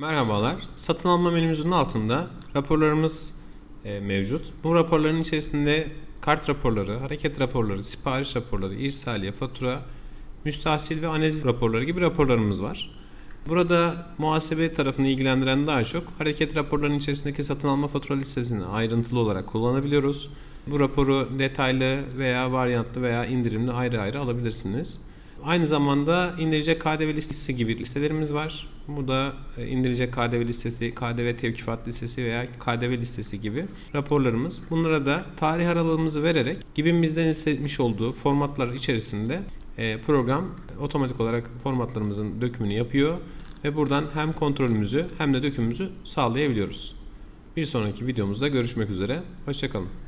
Merhabalar. Satın alma menümüzün altında raporlarımız e, mevcut. Bu raporların içerisinde kart raporları, hareket raporları, sipariş raporları, irsaliye, fatura, müstahsil ve analiz raporları gibi raporlarımız var. Burada muhasebe tarafını ilgilendiren daha çok hareket raporlarının içerisindeki satın alma fatura listesini ayrıntılı olarak kullanabiliyoruz. Bu raporu detaylı veya varyantlı veya indirimli ayrı ayrı alabilirsiniz. Aynı zamanda indirilecek KDV listesi gibi listelerimiz var. Bu da e, indirilecek KDV listesi, KDV tevkifat listesi veya KDV listesi gibi raporlarımız. Bunlara da tarih aralığımızı vererek gibimizden istemiş olduğu formatlar içerisinde e, program otomatik olarak formatlarımızın dökümünü yapıyor ve buradan hem kontrolümüzü hem de dökümümüzü sağlayabiliyoruz. Bir sonraki videomuzda görüşmek üzere. Hoşçakalın.